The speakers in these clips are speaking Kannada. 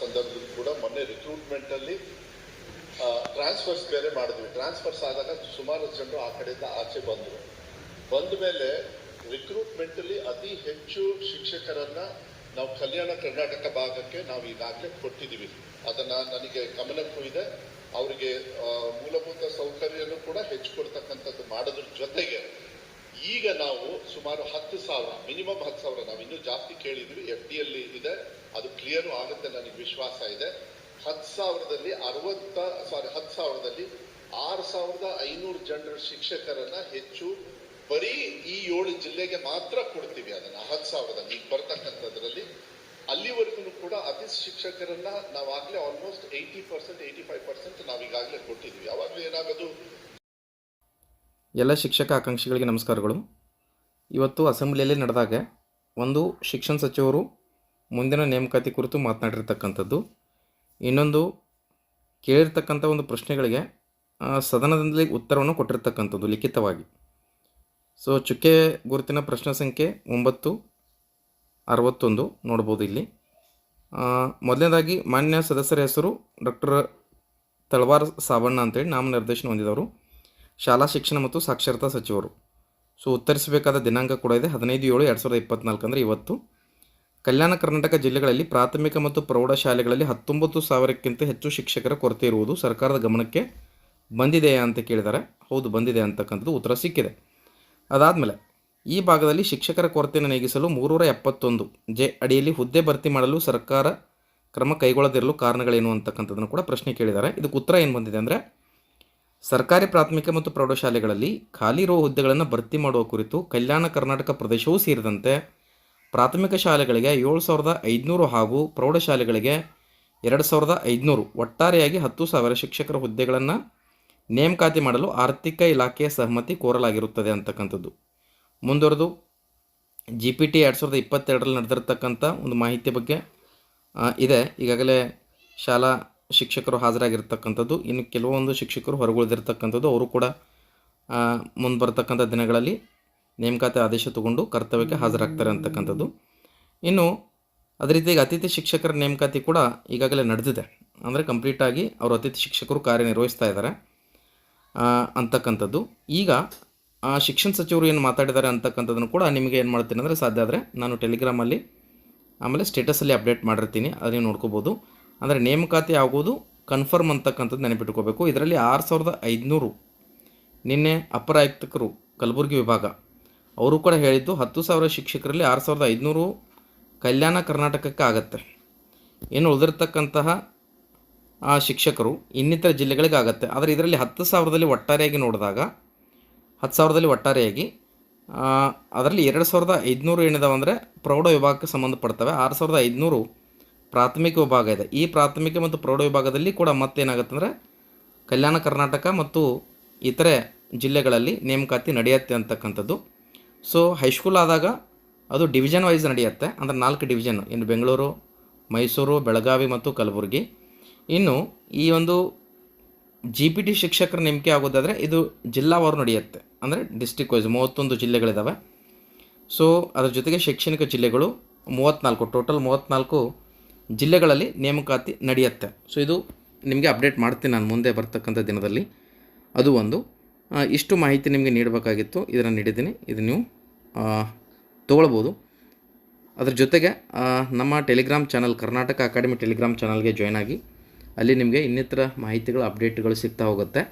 ಸಂದರ್ಭದಲ್ಲಿ ಕೂಡ ಮೊನ್ನೆ ರಿಕ್ರೂಟ್ಮೆಂಟ್ ಅಲ್ಲಿ ಟ್ರಾನ್ಸ್ಫರ್ಸ್ ಬೇರೆ ಮಾಡಿದ್ವಿ. ಟ್ರಾನ್ಸ್ಫರ್ಸ್ ಆದಾಗ ಸುಮಾರು ಜನರು ಆ ಕಡೆಯಿಂದ ಆಚೆ ಬಂದರು. ಬಂದ ಮೇಲೆ ರಿಕ್ರೂಟ್ಮೆಂಟ್ ಅಲ್ಲಿ ಅತಿ ಹೆಚ್ಚು ಶಿಕ್ಷಕರನ್ನ ನಾವು ಕಲ್ಯಾಣ ಕರ್ನಾಟಕ ಭಾಗಕ್ಕೆ ನಾವು ಈಗಾಗಲೇ ಕೊಟ್ಟಿದ್ದೀವಿ. ಅದನ್ನ ನನಗೆ ಗಮನಕ್ಕೂ ಇದೆ. ಅವರಿಗೆ ಮೂಲಭೂತ ಸೌಕರ್ಯನೂ ಕೂಡ ಹೆಚ್ಚು ಕೊಡ್ತಕ್ಕಂಥದ್ದು ಮಾಡೋದ್ರ ಜೊತೆಗೆ ಈಗ ನಾವು ಸುಮಾರು ಹತ್ತು ಸಾವಿರ, ಮಿನಿಮಮ್ ಹತ್ತು ಸಾವಿರ ನಾವು ಇನ್ನೂ ಜಾಸ್ತಿ ಕೇಳಿದ್ವಿ ಎಫ್ ಡಿ ಅಲ್ಲಿ ಇದೆ, ಅದು ಕ್ಲಿಯರ್ ಆಗುತ್ತೆ ನನಗೆ ವಿಶ್ವಾಸ ಇದೆ. ಹತ್ತು ಸಾವಿರದಲ್ಲಿ ಅರವತ್ತ ಸಾರಿ ಹತ್ತು ಸಾವಿರದಲ್ಲಿ ಆರು ಸಾವಿರದ ಐನೂರು ಜನರ ಶಿಕ್ಷಕರನ್ನ ಹೆಚ್ಚು ಬರೀ ಈ ಏಳು ಜಿಲ್ಲೆಗೆ ಮಾತ್ರ ಕೊಡ್ತೀವಿ ಅದನ್ನ, ಹತ್ತು ಸಾವಿರದಲ್ಲಿ, ಈಗ ಬರ್ತಕ್ಕಂಥದ್ರಲ್ಲಿ. ಅಲ್ಲಿವರೆಗೂ ಕೂಡ ಅತಿ ಶಿಕ್ಷಕರನ್ನ ನಾವಾಗಲೇ almost eighty percent eighty five percent ನಾವೀಗಾಗಲೇ ಕೊಟ್ಟಿದ್ವಿ. ಅವಾಗಲೂ ಏನಾಗೋದು ಎಲ್ಲ ಶಿಕ್ಷಕ ಆಕಾಂಕ್ಷಿಗಳಿಗೆ ನಮಸ್ಕಾರಗಳು. ಇವತ್ತು ಅಸೆಂಬ್ಲಿಯಲ್ಲಿ ನಡೆದಾಗ ಒಂದು ಶಿಕ್ಷಣ ಸಚಿವರು ಮುಂದಿನ ನೇಮಕಾತಿ ಕುರಿತು ಮಾತನಾಡಿರ್ತಕ್ಕಂಥದ್ದು. ಇನ್ನೊಂದು ಕೇಳಿರ್ತಕ್ಕಂಥ ಒಂದು ಪ್ರಶ್ನೆಗಳಿಗೆ ಸದನದಲ್ಲಿ ಉತ್ತರವನ್ನು ಕೊಟ್ಟಿರ್ತಕ್ಕಂಥದ್ದು ಲಿಖಿತವಾಗಿ. ಸೊ ಚುಕ್ಕೆ ಗುರುತಿನ ಪ್ರಶ್ನೆ ಸಂಖ್ಯೆ ಒಂಬತ್ತು, ಅರವತ್ತೊಂದು ನೋಡ್ಬೋದು ಇಲ್ಲಿ. ಮೊದಲನೇದಾಗಿ ಮಾನ್ಯ ಸದಸ್ಯರ ಹೆಸರು ಡಾಕ್ಟರ್ ತಳವಾರ್ ಸಾಬಣ್ಣ ಅಂತೇಳಿ ನಾಮನಿರ್ದೇಶನ ಹೊಂದಿದವರು. ಶಾಲಾ ಶಿಕ್ಷಣ ಮತ್ತು ಸಾಕ್ಷರತಾ ಸಚಿವರು. ಸೊ ಉತ್ತರಿಸಬೇಕಾದ ದಿನಾಂಕ ಕೂಡ ಇದೆ. ಹದಿನೈದು ಏಳು ಎರಡು ಸಾವಿರದ ಇಪ್ಪತ್ನಾಲ್ಕು ಅಂದರೆ ಇವತ್ತು. ಕಲ್ಯಾಣ ಕರ್ನಾಟಕ ಜಿಲ್ಲೆಗಳಲ್ಲಿ ಪ್ರಾಥಮಿಕ ಮತ್ತು ಪ್ರೌಢಶಾಲೆಗಳಲ್ಲಿ ಹತ್ತೊಂಬತ್ತು ಸಾವಿರಕ್ಕಿಂತ ಹೆಚ್ಚು ಶಿಕ್ಷಕರ ಕೊರತೆ ಇರುವುದು ಸರ್ಕಾರದ ಗಮನಕ್ಕೆ ಬಂದಿದೆಯಾ ಅಂತ ಕೇಳಿದ್ದಾರೆ ಹೌದು, ಬಂದಿದೆ ಅಂತಕ್ಕಂಥದ್ದು ಉತ್ತರ ಸಿಕ್ಕಿದೆ. ಅದಾದಮೇಲೆ, ಈ ಭಾಗದಲ್ಲಿ ಶಿಕ್ಷಕರ ಕೊರತೆಯನ್ನು ನೀಗಿಸಲು ಮೂರೂರ ಎಪ್ಪತ್ತೊಂದು ಜೆ ಅಡಿಯಲ್ಲಿ ಹುದ್ದೆ ಭರ್ತಿ ಮಾಡಲು ಸರ್ಕಾರ ಕ್ರಮ ಕೈಗೊಳ್ಳದಿರಲು ಕಾರಣಗಳೇನು ಅಂತಕ್ಕಂಥದ್ದನ್ನು ಕೂಡ ಪ್ರಶ್ನೆ ಕೇಳಿದ್ದಾರೆ ಇದಕ್ಕೆ ಉತ್ತರ ಏನು ಬಂದಿದೆ ಅಂದರೆ ಸರ್ಕಾರಿ ಪ್ರಾಥಮಿಕ ಮತ್ತು ಪ್ರೌಢಶಾಲೆಗಳಲ್ಲಿ ಖಾಲಿ ಇರುವ ಹುದ್ದೆಗಳನ್ನು ಭರ್ತಿ ಮಾಡುವ ಕುರಿತು ಕಲ್ಯಾಣ ಕರ್ನಾಟಕ ಪ್ರದೇಶವೂ ಸೇರಿದಂತೆ ಪ್ರಾಥಮಿಕ ಶಾಲೆಗಳಿಗೆ ಏಳು ಸಾವಿರದ ಐದುನೂರು ಹಾಗೂ ಪ್ರೌಢಶಾಲೆಗಳಿಗೆ ಎರಡು ಸಾವಿರದ ಐದುನೂರು ಒಟ್ಟಾರೆಯಾಗಿ ಹತ್ತು ಸಾವಿರ ಶಿಕ್ಷಕರ ಹುದ್ದೆಗಳನ್ನು ನೇಮಕಾತಿ ಮಾಡಲು ಆರ್ಥಿಕ ಇಲಾಖೆಯ ಸಹಮತಿ ಕೋರಲಾಗಿರುತ್ತದೆ ಅಂತಕ್ಕಂಥದ್ದು. ಮುಂದುವರೆದು ಜಿ ಪಿ ಟಿ ಎರಡು ಸಾವಿರದ ಇಪ್ಪತ್ತೆರಡರಲ್ಲಿ ನಡೆದಿರ್ತಕ್ಕಂಥ ಒಂದು ಮಾಹಿತಿ ಬಗ್ಗೆ ಇದೆ. ಈಗಾಗಲೇ ಶಾಲಾ ಶಿಕ್ಷಕರು ಹಾಜರಾಗಿರ್ತಕ್ಕಂಥದ್ದು, ಇನ್ನು ಕೆಲವೊಂದು ಶಿಕ್ಷಕರು ಹೊರಗುಳಿದಿರ್ತಕ್ಕಂಥದ್ದು, ಅವರು ಕೂಡ ಮುಂದೆ ಬರ್ತಕ್ಕಂಥ ದಿನಗಳಲ್ಲಿ ನೇಮಕಾತಿ ಆದೇಶ ತಗೊಂಡು ಕರ್ತವ್ಯಕ್ಕೆ ಹಾಜರಾಗ್ತಾರೆ ಅಂತಕ್ಕಂಥದ್ದು. ಇನ್ನು, ಅದೇ ರೀತಿಯಾಗಿ ಅತಿಥಿ ಶಿಕ್ಷಕರ ನೇಮಕಾತಿ ಕೂಡ ಈಗಾಗಲೇ ನಡೆದಿದೆ. ಅಂದರೆ ಕಂಪ್ಲೀಟಾಗಿ ಅವರು ಅತಿಥಿ ಶಿಕ್ಷಕರು ಕಾರ್ಯನಿರ್ವಹಿಸ್ತಾ ಇದ್ದಾರೆ ಅಂತಕ್ಕಂಥದ್ದು. ಈಗ ಶಿಕ್ಷಣ ಸಚಿವರು ಏನು ಮಾತಾಡಿದ್ದಾರೆ ಅಂತಕ್ಕಂಥದ್ದನ್ನು ಕೂಡ ನಿಮಗೆ ಏನು ಮಾಡ್ತೀನಿ ಅಂದರೆ ಸಾಧ್ಯ ಆದರೆ ನಾನು ಟೆಲಿಗ್ರಾಮಲ್ಲಿ ಆಮೇಲೆ ಸ್ಟೇಟಸಲ್ಲಿ ಅಪ್ಡೇಟ್ ಮಾಡಿರ್ತೀನಿ ಅದನ್ನು ನೋಡ್ಕೋಬೋದು. ಅಂದರೆ ನೇಮಕಾತಿ ಆಗೋದು ಕನ್ಫರ್ಮ್ ಅಂತಕ್ಕಂಥದ್ದು ನೆನಪಿಟ್ಕೋಬೇಕು. ಇದರಲ್ಲಿ ಆರು ಸಾವಿರದ ಐದುನೂರು ನಿನ್ನೆ ಅಪರ ಆಯುಕ್ತಕರು ಕಲಬುರಗಿ ವಿಭಾಗ, ಅವರು ಕೂಡ ಹೇಳಿದ್ದು ಹತ್ತು ಸಾವಿರ ಶಿಕ್ಷಕರಲ್ಲಿ ಆರು ಸಾವಿರದ ಐದುನೂರು ಕಲ್ಯಾಣ ಕರ್ನಾಟಕಕ್ಕೆ ಆಗತ್ತೆ. ಏನು ಉಳಿದಿರ್ತಕ್ಕಂತಹ, ಆ, ಶಿಕ್ಷಕರು ಇನ್ನಿತರ ಜಿಲ್ಲೆಗಳಿಗೆ ಆಗತ್ತೆ. ಆದರೆ ಇದರಲ್ಲಿ ಹತ್ತು ಸಾವಿರದಲ್ಲಿ ಒಟ್ಟಾರೆಯಾಗಿ ನೋಡಿದಾಗ, ಹತ್ತು ಸಾವಿರದಲ್ಲಿ ಒಟ್ಟಾರೆಯಾಗಿ ಅದರಲ್ಲಿ ಎರಡು ಸಾವಿರದ ಐದುನೂರು ಏನಿದಾವೆ ಅಂದರೆ ಪ್ರೌಢ ವಿಭಾಗಕ್ಕೆ ಸಂಬಂಧಪಡ್ತವೆ. ಆರು ಸಾವಿರದ ಐದುನೂರು ಪ್ರಾಥಮಿಕ ವಿಭಾಗ ಇದೆ. ಈ ಪ್ರಾಥಮಿಕ ಮತ್ತು ಪ್ರೌಢ ವಿಭಾಗದಲ್ಲಿ ಕೂಡ ಮತ್ತೇನಾಗುತ್ತೆ ಅಂದರೆ ಕಲ್ಯಾಣ ಕರ್ನಾಟಕ ಮತ್ತು ಇತರೆ ಜಿಲ್ಲೆಗಳಲ್ಲಿ ನೇಮಕಾತಿ ನಡೆಯುತ್ತೆ ಅಂತಕ್ಕಂಥದ್ದು. ಸೊ ಹೈಸ್ಕೂಲ್ ಆದಾಗ ಅದು ಡಿವಿಷನ್ ವೈಸ್ ನಡೆಯುತ್ತೆ. ಅಂದರೆ ನಾಲ್ಕು ಡಿವಿಷನ್ ಇನ್ನು ಬೆಂಗಳೂರು, ಮೈಸೂರು, ಬೆಳಗಾವಿ ಮತ್ತು ಕಲಬುರಗಿ. ಇನ್ನು ಈ ಒಂದು ಜಿ ಪಿ ಟಿ ಶಿಕ್ಷಕರ ನೇಮಕೆ ಆಗೋದಾದರೆ ಇದು ಜಿಲ್ಲಾವಾರು ನಡೆಯುತ್ತೆ. ಅಂದರೆ ಡಿಸ್ಟಿಕ್ ವೈಸ್ ಮೂವತ್ತೊಂದು ಜಿಲ್ಲೆಗಳಿದ್ದಾವೆ ಸೊ ಅದರ ಜೊತೆಗೆ ಶೈಕ್ಷಣಿಕ ಜಿಲ್ಲೆಗಳು ಮೂವತ್ತ್ನಾಲ್ಕು ಟೋಟಲ್ ಮೂವತ್ತ್ನಾಲ್ಕು ಜಿಲ್ಲೆಗಳಲ್ಲಿ ನೇಮಕಾತಿ ನಡೆಯುತ್ತೆ. ಸೊ ಇದು ನಿಮಗೆ ಅಪ್ಡೇಟ್ ಮಾಡ್ತೀನಿ ನಾನು ಮುಂದೆ ಬರ್ತಕ್ಕಂಥ ದಿನದಲ್ಲಿ. ಅದು ಒಂದು. ಇಷ್ಟು ಮಾಹಿತಿ ನಿಮಗೆ ನೀಡಬೇಕಾಗಿತ್ತು. ಇದನ್ನು ನೀಡಿದ್ದೀನಿ. ಇದು ನೀವು ತೊಗೊಳ್ಬೋದು. ಅದ್ರ ಜೊತೆಗೆ ನಮ್ಮ telegram channel Karnataka academy telegram ಚಾನಲ್ಗೆ ಜಾಯ್ನ್ ಆಗಿ ಅಲ್ಲಿ ನಿಮಗೆ ಇನ್ನಿತರ ಮಾಹಿತಿಗಳು ಅಪ್ಡೇಟ್ಗಳು ಸಿಗ್ತಾ ಹೋಗುತ್ತೆ.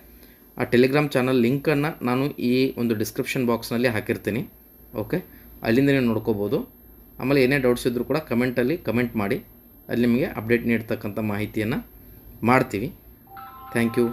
ಆ ಟೆಲಿಗ್ರಾಮ್ ಚಾನಲ್ ಲಿಂಕನ್ನು ನಾನು ಈ ಒಂದು ಡಿಸ್ಕ್ರಿಪ್ಷನ್ ಬಾಕ್ಸ್ನಲ್ಲಿ ಹಾಕಿರ್ತೀನಿ. ಓಕೆ ಅಲ್ಲಿಂದ ನೀವು ನೋಡ್ಕೋಬೋದು. ಆಮೇಲೆ ಏನೇ ಡೌಟ್ಸ್ ಇದ್ದರೂ ಕೂಡ ಕಮೆಂಟಲ್ಲಿ ಕಮೆಂಟ್ ಮಾಡಿ. ಅಲ್ಲಿ ನಿಮಗೆ ಅಪ್ಡೇಟ್ ನೀಡ್ತಕ್ಕಂಥ ಮಾಹಿತಿಯನ್ನು ಮಾಡ್ತೀವಿ. Thank you